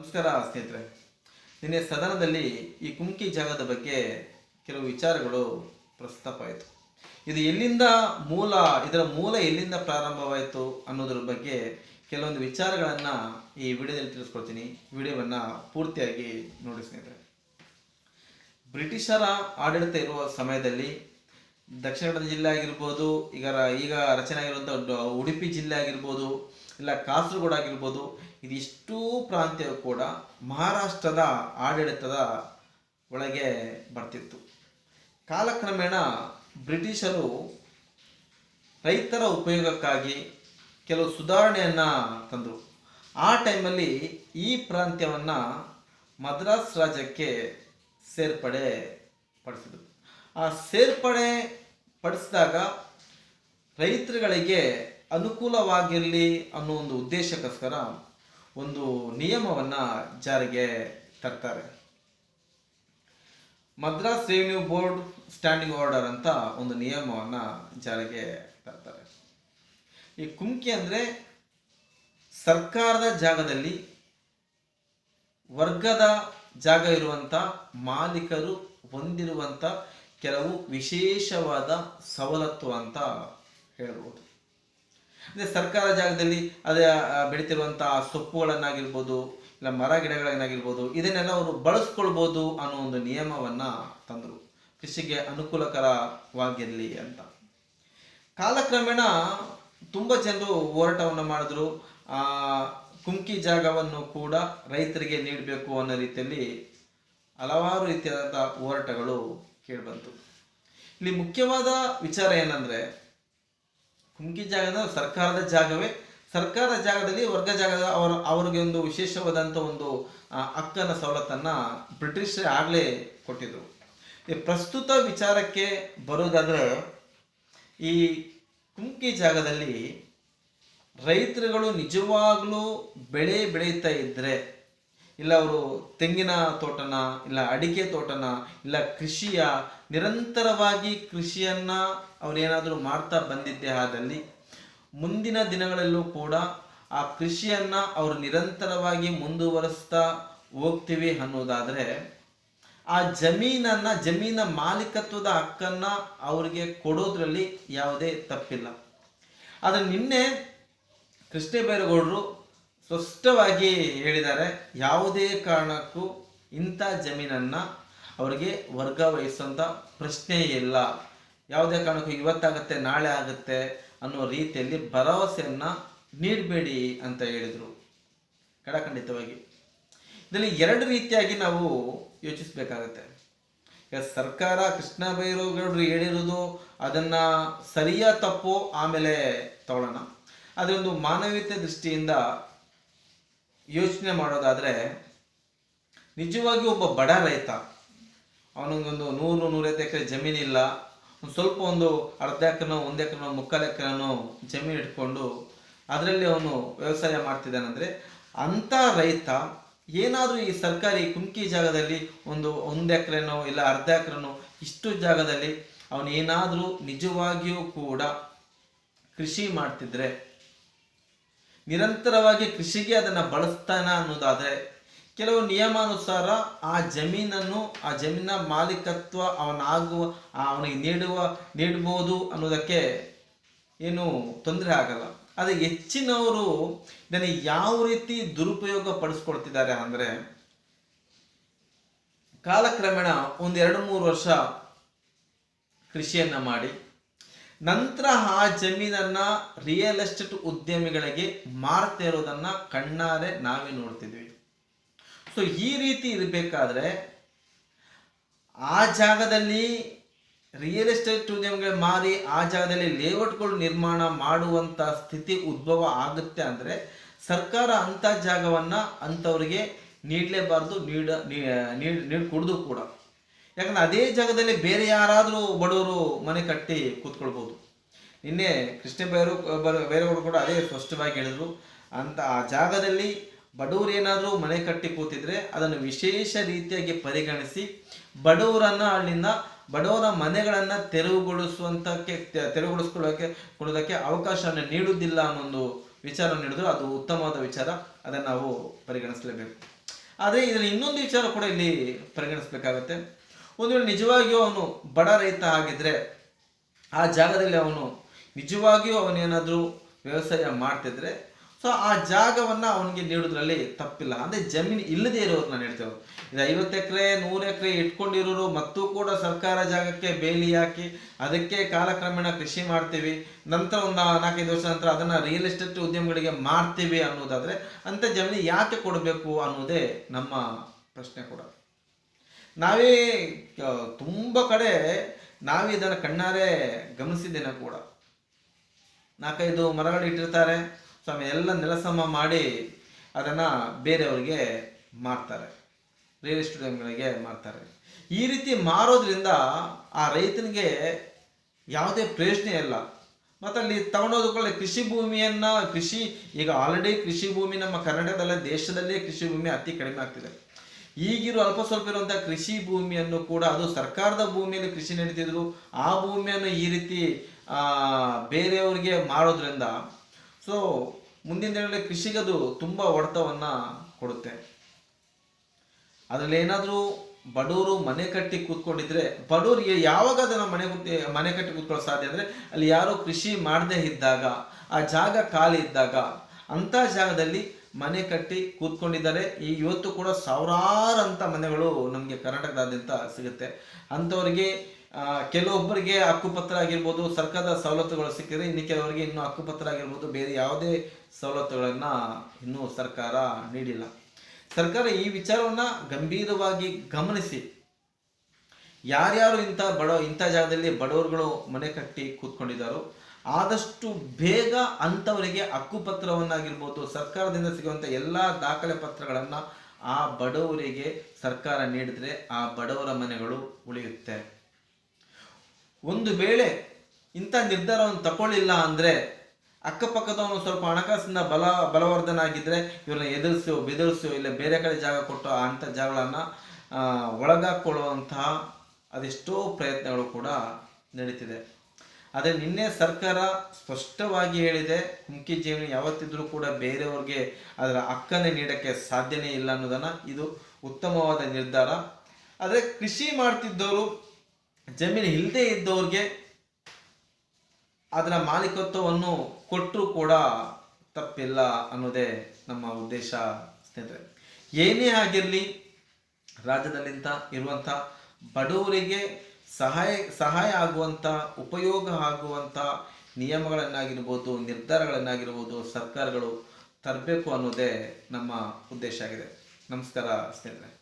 ನಮಸ್ಕಾರ ಸ್ನೇಹಿತರೆ. ನಿನ್ನೆ ಸದನದಲ್ಲಿ ಈ ಕುಮ್ಕಿ ಜಾಗದ ಬಗ್ಗೆ ಕೆಲವು ವಿಚಾರಗಳು ಪ್ರಸ್ತಾಪವಾಯಿತು ಇದು ಎಲ್ಲಿಂದ ಮೂಲ, ಇದರ ಮೂಲ ಎಲ್ಲಿಂದ ಪ್ರಾರಂಭವಾಯಿತು ಅನ್ನೋದ್ರ ಬಗ್ಗೆ ಕೆಲವೊಂದು ವಿಚಾರಗಳನ್ನು ಈ ವಿಡಿಯೋದಲ್ಲಿ ತಿಳಿಸ್ಕೊಡ್ತೀನಿ. ವಿಡಿಯೋವನ್ನು ಪೂರ್ತಿಯಾಗಿ ನೋಡಿ ಸ್ನೇಹಿತರೆ. ಬ್ರಿಟಿಷರ ಆಡಳಿತ ಇರುವ ಸಮಯದಲ್ಲಿ ದಕ್ಷಿಣ ಕನ್ನಡ ಜಿಲ್ಲೆ ಆಗಿರ್ಬೋದು ಈಗ ಈಗ ರಚನೆ ಆಗಿರುವಂಥ ಉಡುಪಿ ಜಿಲ್ಲೆ ಆಗಿರ್ಬೋದು, ಇಲ್ಲ ಕಾಸರಗೋಡು ಆಗಿರ್ಬೋದು ಇದಿಷ್ಟೂ ಪ್ರಾಂತ್ಯವು ಕೂಡ ಮಹಾರಾಷ್ಟ್ರದ ಆಡಳಿತದ ಒಳಗೆ ಬರ್ತಿತ್ತು. ಕಾಲಕ್ರಮೇಣ ಬ್ರಿಟಿಷರು ರೈತರ ಉಪಯೋಗಕ್ಕಾಗಿ ಕೆಲವು ಸುಧಾರಣೆಯನ್ನು ತಂದರು. ಆ ಟೈಮಲ್ಲಿ ಈ ಪ್ರಾಂತ್ಯವನ್ನು ಮದ್ರಾಸ್ ರಾಜ್ಯಕ್ಕೆ ಸೇರ್ಪಡೆ ಪಡಿಸಿದರು. ಆ ಸೇರ್ಪಡೆ ಪಡಿಸಿದಾಗ ರೈತರುಗಳಿಗೆ ಅನುಕೂಲವಾಗಿರಲಿ ಅನ್ನೋ ಒಂದು ಉದ್ದೇಶಕ್ಕೋಸ್ಕರ ಒಂದು ನಿಯಮವನ್ನು ಜಾರಿಗೆ ತರ್ತಾರೆ. Madras revenue board standing order ಅಂತ ಒಂದು ನಿಯಮವನ್ನು ಜಾರಿಗೆ ತರ್ತಾರೆ. ಈ ಕುಮ್ಕಿ ಅಂದರೆ ಸರ್ಕಾರದ ಜಾಗದಲ್ಲಿ ವರ್ಗದ ಜಾಗ ಇರುವಂಥ ಮಾಲೀಕರು ಹೊಂದಿರುವಂಥ ಕೆಲವು ವಿಶೇಷವಾದ ಸವಲತ್ತು ಅಂತ ಹೇಳ್ಬೋದು. ಅಂದರೆ ಸರ್ಕಾರ ಜಾಗದಲ್ಲಿ ಅದೇ ಬೆಳೀತಿರುವಂಥ ಸೊಪ್ಪುಗಳನ್ನಾಗಿರ್ಬೋದು, ಇಲ್ಲ ಮರ ಗಿಡಗಳನ್ನಾಗಿರ್ಬೋದು, ಇದನ್ನೆಲ್ಲ ಅವರು ಬಳಸ್ಕೊಳ್ಬೋದು ಅನ್ನೋ ಒಂದು ನಿಯಮವನ್ನು ತಂದರು. ಕೃಷಿಗೆ ಅನುಕೂಲಕರವಾಗಿರಲಿ ಅಂತ. ಕಾಲಕ್ರಮೇಣ ತುಂಬ ಜನರು ಹೋರಾಟವನ್ನು ಮಾಡಿದ್ರು. ಕುಮ್ಕಿ ಜಾಗವನ್ನು ಕೂಡ ರೈತರಿಗೆ ನೀಡಬೇಕು ಅನ್ನೋ ರೀತಿಯಲ್ಲಿ ಹಲವಾರು ರೀತಿಯಾದಂಥ ಹೋರಾಟಗಳು ಕೇಳಿಬಂತು. ಇಲ್ಲಿ ಮುಖ್ಯವಾದ ವಿಚಾರ ಏನಂದ್ರೆ ಕುಮ್ಕಿ ಜಾಗದ ಸರ್ಕಾರದ ಜಾಗವೇ? ಸರ್ಕಾರದ ಜಾಗದಲ್ಲಿ ವರ್ಗ ಜಾಗದ ಅವರ, ಅವರಿಗೆ ಒಂದು ವಿಶೇಷವಾದಂಥ ಒಂದು ಹಕ್ಕನ ಸವಲತ್ತನ್ನು ಬ್ರಿಟಿಷ್ ಆಗಲೇ ಕೊಟ್ಟಿದ್ರು. ಈ ಪ್ರಸ್ತುತ ವಿಚಾರಕ್ಕೆ ಬರೋದಾದ್ರೆ ಈ ಕುಂಕಿ ಜಾಗದಲ್ಲಿ ರೈತರುಗಳು ನಿಜವಾಗ್ಲೂ ಬೆಳೆ ಬೆಳೀತಾ ಇದ್ದರೆ ಇಲ್ಲ ಅವರು ತೆಂಗಿನ ತೋಟನ, ಇಲ್ಲ ಅಡಿಕೆ ತೋಟನ, ಇಲ್ಲ ಕೃಷಿಯ, ನಿರಂತರವಾಗಿ ಕೃಷಿಯನ್ನ ಅವರೇನಾದರೂ ಮಾಡ್ತಾ ಬಂದಿದ್ದೇ ಆದಲ್ಲಿ ಮುಂದಿನ ದಿನಗಳಲ್ಲೂ ಕೂಡ ಆ ಕೃಷಿಯನ್ನ ಅವರು ನಿರಂತರವಾಗಿ ಮುಂದುವರಿಸ್ತಾ ಹೋಗ್ತೀವಿ ಅನ್ನೋದಾದ್ರೆ ಆ ಜಮೀನನ್ನ, ಜಮೀನ ಮಾಲೀಕತ್ವದ ಹಕ್ಕನ್ನ ಅವರಿಗೆ ಕೊಡೋದ್ರಲ್ಲಿ ಯಾವುದೇ ತಪ್ಪಿಲ್ಲ. ಆದರೆ ನಿನ್ನೆ ಕೃಷ್ಣ ಬೈರೇಗೌಡರು ಸ್ಪಷ್ಟವಾಗಿ ಹೇಳಿದ್ದಾರೆ, ಯಾವುದೇ ಕಾರಣಕ್ಕೂ ಇಂಥ ಜಮೀನನ್ನು ಅವರಿಗೆ ವರ್ಗಾವಹಿಸುವಂಥ ಪ್ರಶ್ನೆ ಇಲ್ಲ. ಯಾವುದೇ ಕಾರಣಕ್ಕೂ ಇವತ್ತಾಗತ್ತೆ, ನಾಳೆ ಆಗುತ್ತೆ ಅನ್ನೋ ರೀತಿಯಲ್ಲಿ ಭರವಸೆಯನ್ನು ನೀಡಬೇಡಿ ಅಂತ ಹೇಳಿದರು. ಕಡಖಂಡಿತವಾಗಿ ಇದರಲ್ಲಿ ಎರಡು ರೀತಿಯಾಗಿ ನಾವು ಯೋಚಿಸಬೇಕಾಗತ್ತೆ. ಈಗ ಸರ್ಕಾರ ಕೃಷ್ಣ ಬೈರೇಗೌಡರು ಹೇಳಿರೋದು ಅದನ್ನ ಸರಿಯ ತಪ್ಪು ಆಮೇಲೆ ತಗೊಳ್ಳೋಣ ಅದೊಂದು ಮಾನವೀಯತೆ ದೃಷ್ಟಿಯಿಂದ ಯೋಚನೆ ಮಾಡೋದಾದರೆ, ನಿಜವಾಗಿ ಒಬ್ಬ ಬಡ ರೈತ, ಅವನಿಗೊಂದು ನೂರು ನೂರೈವತ್ತು ಎಕರೆ ಜಮೀನಿಲ್ಲ ಒಂದು ಸ್ವಲ್ಪ ಒಂದು ಅರ್ಧ ಎಕರೆನೋ ಒಂದು ಎಕರೆನೋ ಮುಕ್ಕಾಲು ಎಕರೆನೋ ಜಮೀನು ಇಟ್ಕೊಂಡು ಅದರಲ್ಲಿ ಅವನು ವ್ಯವಸಾಯ ಮಾಡ್ತಿದ್ದಾನಂದ್ರೆ, ಅಂಥ ರೈತ ಏನಾದರೂ ಈ ಸರ್ಕಾರಿ ಕುಮ್ಕಿ ಜಾಗದಲ್ಲಿ ಒಂದು ಒಂದು ಎಕರೆನೋ ಇಲ್ಲ ಅರ್ಧ ಎಕರೆನೋ ಇಷ್ಟು ಜಾಗದಲ್ಲಿ ಅವನು ಏನಾದರೂ ನಿಜವಾಗಿಯೂ ಕೂಡ ಕೃಷಿ ಮಾಡ್ತಿದ್ರೆ ನಿರಂತರವಾಗಿ ಕೃಷಿಗೆ ಅದನ್ನು ಬಳಸ್ತಾನೆ ಅನ್ನೋದಾದರೆ ಕೆಲವು ನಿಯಮಾನುಸಾರ ಆ ಜಮೀನನ್ನು, ಆ ಜಮೀನ ಮಾಲೀಕತ್ವ ಅವನಾಗುವ ಅವನಿಗೆ ನೀಡುವ ನೀಡಬಹುದು ಅನ್ನೋದಕ್ಕೆ ಏನು ತೊಂದರೆ ಆಗಲ್ಲ. ಆದರೆ ಹೆಚ್ಚಿನವರು ಇದನ್ನು ಯಾವ ರೀತಿ ದುರುಪಯೋಗ ಪಡಿಸ್ಕೊಳ್ತಿದ್ದಾರೆ ಅಂದರೆ ಕಾಲಕ್ರಮೇಣ ಒಂದು ಎರಡು ಮೂರು ವರ್ಷ ಕೃಷಿಯನ್ನು ಮಾಡಿ ನಂತರ ಆ ಜಮೀನನ್ನ ರಿಯಲ್ ಎಸ್ಟೇಟ್ ಉದ್ಯಮಿಗಳಿಗೆ ಮಾರ್ತಾ ಇರೋದನ್ನ ಕಣ್ಣಾರೆ ನಾವೇ ನೋಡ್ತಿದ್ವಿ. ಸೊ ಈ ರೀತಿ ಇರಬೇಕಾದ್ರೆ ಆ ಜಾಗದಲ್ಲಿ ರಿಯಲ್ ಎಸ್ಟೇಟ್ ಉದ್ಯಮಿಗಳು ಮಾರಿ ಆ ಜಾಗದಲ್ಲಿ ಲೇಔಟ್ಗಳು ನಿರ್ಮಾಣ ಮಾಡುವಂತ ಸ್ಥಿತಿ ಉದ್ಭವ ಆಗುತ್ತೆ ಅಂದ್ರೆ ಸರ್ಕಾರ ಅಂತ ಜಾಗವನ್ನ ಅಂಥವ್ರಿಗೆ ನೀಡಲೇಬಾರ್ದು, ನೀಡ ನೀಡ್ ಕೂಡ. ಯಾಕಂದ್ರೆ ಅದೇ ಜಾಗದಲ್ಲಿ ಬೇರೆ ಯಾರಾದರೂ ಬಡವರು ಮನೆ ಕಟ್ಟಿ ಕೂತ್ಕೊಳ್ಬೋದು. ನಿನ್ನೆ ಕೃಷ್ಣ ಬೈರು ಬೇರೆಯವರು ಕೂಡ ಅದೇ ಸ್ಪಷ್ಟವಾಗಿ ಹೇಳಿದ್ರು. ಅಂತ ಆ ಜಾಗದಲ್ಲಿ ಬಡವರು ಏನಾದರೂ ಮನೆ ಕಟ್ಟಿ ಕೂತಿದ್ರೆ ಅದನ್ನು ವಿಶೇಷ ರೀತಿಯಾಗಿ ಪರಿಗಣಿಸಿ ಬಡವರನ್ನು ಅಲ್ಲಿಂದ ಬಡವರ ಮನೆಗಳನ್ನ ತೆರವುಗೊಳಿಸುವಂತಕ್ಕೆ ತೆರವುಗೊಳಿಸ್ಕೊಳ್ಳೋಕೆ ಕೊಡೋದಕ್ಕೆ ಅವಕಾಶವನ್ನು ನೀಡುವುದಿಲ್ಲ ಅನ್ನೋ ಒಂದು ವಿಚಾರ ನೀಡಿದ್ರು. ಅದು ಉತ್ತಮವಾದ ವಿಚಾರ. ಅದನ್ನು ನಾವು ಪರಿಗಣಿಸಲೇಬೇಕು. ಆದರೆ ಇದರಲ್ಲಿ ಇನ್ನೊಂದು ವಿಚಾರ ಕೂಡ ಇಲ್ಲಿ ಪರಿಗಣಿಸಬೇಕಾಗತ್ತೆ. ಒಂದು ವೇಳೆ ನಿಜವಾಗಿಯೂ ಅವನು ಬಡ ರೈತ ಆಗಿದ್ರೆ ಆ ಜಾಗದಲ್ಲಿ ಅವನು ನಿಜವಾಗಿಯೂ ಅವನೇನಾದರೂ ವ್ಯವಸಾಯ ಮಾಡ್ತಿದ್ರೆ ಸೊ ಆ ಜಾಗವನ್ನು ಅವನಿಗೆ ನೀಡೋದ್ರಲ್ಲಿ ತಪ್ಪಿಲ್ಲ. ಅಂದರೆ ಜಮೀನು ಇಲ್ಲದೆ ಇರೋರು ನಾನು ಹೇಳ್ತೇವೆ ಇದು ಐವತ್ತು ಎಕರೆ, ನೂರು ಎಕರೆ ಇಟ್ಕೊಂಡಿರೋರು ಮತ್ತೂ ಕೂಡ ಸರ್ಕಾರ ಜಾಗಕ್ಕೆ ಬೇಲಿ ಹಾಕಿ ಅದಕ್ಕೆ ಕಾಲಕ್ರಮೇಣ ಕೃಷಿ ಮಾಡ್ತೀವಿ. ನಂತರ ಒಂದು ನಾಲ್ಕೈದು ವರ್ಷ ನಂತರ ಅದನ್ನು ರಿಯಲ್ ಎಸ್ಟೇಟ್ ಉದ್ಯಮಗಳಿಗೆ ಮಾಡ್ತೀವಿ ಅನ್ನೋದಾದರೆ ಅಂಥ ಜಮೀನು ಯಾಕೆ ಕೊಡಬೇಕು ಅನ್ನೋದೇ ನಮ್ಮ ಪ್ರಶ್ನೆ ಕೂಡ. ನಾವೇ ತುಂಬ ಕಡೆ ನಾವೇ ಇದನ್ನು ಕಣ್ಣಾರೆ ಗಮನಿಸಿದ್ದೇನೆ ಕೂಡ. ನಾಲ್ಕೈದು ಮರಗಳು ಇಟ್ಟಿರ್ತಾರೆ. ಸ್ವಾಮಿ, ಎಲ್ಲ ನೆಲಸಮ ಮಾಡಿ ಅದನ್ನು ಬೇರೆಯವರಿಗೆ ಮಾರ್ತಾರೆ. ರಿಯಲ್ ಎಸ್ಟೇಟ್ಗಳಿಗೆ ಮಾರ್ತಾರೆ. ಈ ರೀತಿ ಮಾರೋದ್ರಿಂದ ಆ ರೈತನಿಗೆ ಯಾವುದೇ ಪ್ರಯೋಜನ ಇಲ್ಲ. ಮತ್ತು ಅಲ್ಲಿ ತಗೊಂಡೋದಕೊಳ್ಳೆ ಕೃಷಿ ಭೂಮಿಯನ್ನು, ಕೃಷಿ, ಈಗ ಆಲ್ರೆಡಿ ಕೃಷಿ ಭೂಮಿ ನಮ್ಮ ಕರ್ನಾಟಕದಲ್ಲೇ, ದೇಶದಲ್ಲೇ ಕೃಷಿ ಭೂಮಿ ಅತಿ ಕಡಿಮೆ ಆಗ್ತಿದೆ. ಈಗಿರೋ ಅಲ್ಪ ಸ್ವಲ್ಪ ಇರುವಂತಹ ಕೃಷಿ ಭೂಮಿಯನ್ನು ಕೂಡ ಅದು ಸರ್ಕಾರದ ಭೂಮಿಯಲ್ಲಿ ಕೃಷಿ ನಡೀತಿದ್ರು ಆ ಭೂಮಿಯನ್ನು ಈ ರೀತಿ ಆ, ಬೇರೆಯವರಿಗೆ ಮಾಡೋದ್ರಿಂದ ಸೊ ಮುಂದಿನ ದಿನಗಳಲ್ಲಿ ಕೃಷಿಗದು ತುಂಬ ಹೊಡೆತವನ್ನ ಕೊಡುತ್ತೆ. ಅದರಲ್ಲಿ ಏನಾದರೂ ಬಡವರು ಮನೆ ಕಟ್ಟಿ ಕೂತ್ಕೊಂಡಿದ್ರೆ ಬಡವರಿಗೆ ಯಾವಾಗ ಅದನ್ನ ಮನೆ ಮನೆ ಕಟ್ಟಿ ಕೂತ್ಕೊಳ್ಳೋ ಸಾಧ್ಯ ಅಂದ್ರೆ ಅಲ್ಲಿ ಯಾರು ಕೃಷಿ ಮಾಡದೇ ಇದ್ದಾಗ ಆ ಜಾಗ ಖಾಲಿ ಇದ್ದಾಗ ಅಂತ ಜಾಗದಲ್ಲಿ ಮನೆ ಕಟ್ಟಿ ಕೂತ್ಕೊಂಡಿದ್ದಾರೆ. ಈ ಇವತ್ತು ಕೂಡ ಸಾವಿರಾರು ಅಂತ ಮನೆಗಳು ನಮಗೆ ಕರ್ನಾಟಕದಾದ್ಯಂತ ಸಿಗುತ್ತೆ. ಅಂಥವ್ರಿಗೆ ಕೆಲವೊಬ್ಬರಿಗೆ ಹಕ್ಕುಪತ್ರ ಆಗಿರ್ಬೋದು, ಸರ್ಕಾರದ ಸವಲತ್ತುಗಳು ಸಿಕ್ಕಿದ್ರೆ ಇನ್ನು ಕೆಲವರಿಗೆ ಇನ್ನೂ ಹಕ್ಕುಪತ್ರ ಆಗಿರ್ಬೋದು, ಬೇರೆ ಯಾವುದೇ ಸವಲತ್ತುಗಳನ್ನು ಇನ್ನೂ ಸರ್ಕಾರ ನೀಡಿಲ್ಲ. ಸರ್ಕಾರ ಈ ವಿಚಾರವನ್ನು ಗಂಭೀರವಾಗಿ ಗಮನಿಸಿ. ಯಾರ್ಯಾರು ಇಂಥ ಬಡ, ಇಂಥ ಜಾಗದಲ್ಲಿ ಬಡವರುಗಳು ಮನೆ ಕಟ್ಟಿ ಕೂತ್ಕೊಂಡಿದ್ದಾರೋ ಆದಷ್ಟು ಬೇಗ ಅಂಥವರಿಗೆ ಹಕ್ಕುಪತ್ರವನ್ನಾಗಿರ್ಬೋದು, ಸರ್ಕಾರದಿಂದ ಸಿಗುವಂಥ ಎಲ್ಲ ದಾಖಲೆ ಪತ್ರಗಳನ್ನು ಆ ಬಡವರಿಗೆ ಸರ್ಕಾರ ನೀಡಿದರೆ ಆ ಬಡವರ ಮನೆಗಳು ಉಳಿಯುತ್ತೆ. ಒಂದು ವೇಳೆ ಇಂಥ ನಿರ್ಧಾರವನ್ನು ತಗೊಳ್ಳಿಲ್ಲ ಅಂದರೆ ಅಕ್ಕಪಕ್ಕದವನು ಸ್ವಲ್ಪ ಹಣಕಾಸಿನ ಬಲ ಬಲವರ್ಧನ ಆಗಿದ್ರೆ ಇವ್ರನ್ನ ಎದುರಿಸೋ, ಬೆದರಿಸೋ ಇಲ್ಲ ಬೇರೆ ಕಡೆ ಜಾಗ ಕೊಟ್ಟು ಅಂಥ ಜಾಗಗಳನ್ನು ಒಳಗಾಕೊಳ್ಳುವಂತಹ ಅದೆಷ್ಟೋ ಪ್ರಯತ್ನಗಳು ಕೂಡ ನಡೀತಿದೆ. ಆದರೆ ನಿನ್ನೆ ಸರ್ಕಾರ ಸ್ಪಷ್ಟವಾಗಿ ಹೇಳಿದೆ ಹುಂಕಿ ಜೀವನ ಯಾವತ್ತಿದ್ರೂ ಕೂಡ ಬೇರೆಯವ್ರಿಗೆ ಅದರ ಹಕ್ಕನ್ನೇ ನೀಡೋಕ್ಕೆ ಸಾಧ್ಯನೇ ಇಲ್ಲ ಅನ್ನೋದನ್ನು ಇದು ಉತ್ತಮವಾದ ನಿರ್ಧಾರ. ಆದರೆ ಕೃಷಿ ಮಾಡ್ತಿದ್ದವರು, ಜಮೀನು ಇಲ್ಲದೆ ಇದ್ದವ್ರಿಗೆ ಅದರ ಮಾಲೀಕತ್ವವನ್ನು ಕೊಟ್ಟರು ಕೂಡ ತಪ್ಪಿಲ್ಲ ಅನ್ನೋದೇ ನಮ್ಮ ಉದ್ದೇಶ ಸ್ನೇಹಿತರೆ. ಏನೇ ಆಗಿರಲಿ, ರಾಜ್ಯದಲ್ಲಿಂತ ಇರುವಂಥ ಬಡವರಿಗೆ ಸಹಾಯ ಸಹಾಯ ಆಗುವಂಥ, ಉಪಯೋಗ ಆಗುವಂಥ ನಿಯಮಗಳನ್ನಾಗಿರ್ಬೋದು, ನಿರ್ಧಾರಗಳನ್ನಾಗಿರ್ಬೋದು ಸರ್ಕಾರಗಳು ತರಬೇಕು ಅನ್ನೋದೇ ನಮ್ಮ ಉದ್ದೇಶ ಆಗಿದೆ. ನಮಸ್ಕಾರ ಸ್ನೇಹಿತರೆ.